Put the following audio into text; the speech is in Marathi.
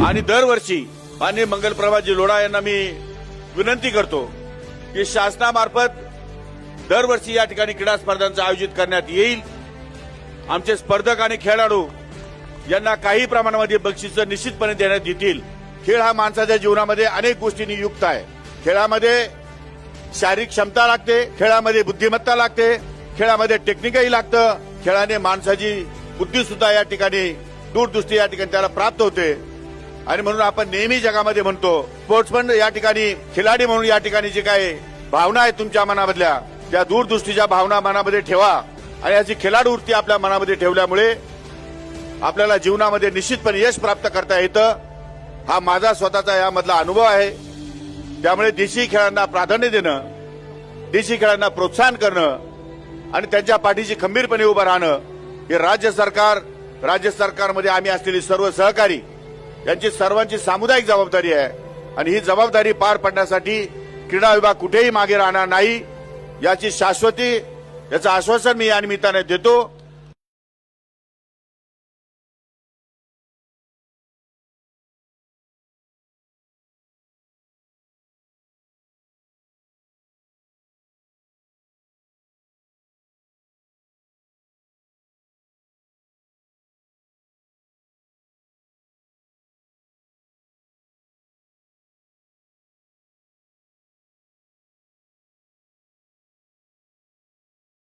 आणि दरवर्षी मान्य मंगलप्रभाजी लोढा यांना मी विनंती करतो की शासनामार्फत दरवर्षी या ठिकाणी क्रीडा स्पर्धांचं आयोजित करण्यात येईल. आमचे स्पर्धक आणि खेळाडू यांना काही प्रमाणामध्ये बक्षीस निश्चितपणे देण्यात येतील. खेळ हा माणसाच्या जीवनामध्ये अनेक गोष्टींनी युक्त आहे. खेळामध्ये शारीरिक क्षमता लागते खेळामध्ये बुद्धिमत्ता लागते खेळामध्ये टेक्निकही लागतं. खेळाने माणसाची बुद्धी सुद्धा या ठिकाणी दूरदृष्टी या ठिकाणी त्याला प्राप्त होते. आणि म्हणून आपण नेहमी जगामध्ये म्हणतो स्पोर्ट्समन या ठिकाणी खिलाडी म्हणून या ठिकाणी जे काही भावना आहेत तुमच्या मनामधल्या त्या दूरदृष्टीच्या भावना मनामध्ये ठेवा. आणि याची खिलाडू वृत्ती आपल्या मनामध्ये ठेवल्यामुळे आपल्याला जीवनामध्ये निश्चितपणे यश प्राप्त करता येतं. हा माझा स्वतःचा यामधला अनुभव आहे. त्यामुळे देशी खेळांना प्राधान्य देणं देशी खेळांना प्रोत्साहन करणं आणि त्यांच्या पाठीशी खंबीरपणे उभं राहणं हे राज्य सरकार राज्य सरकारमध्ये आम्ही असलेली सर्व सहकारी यांची सर्वांची सामुदायिक जबाबदारी आहे. आणि ही जबाबदारी पार पडण्यासाठी क्रीडा विभाग कुठेही मागे राहणार नाही. याची शाश्वती याचं आश्वासन मी या निमित्ताने देतो.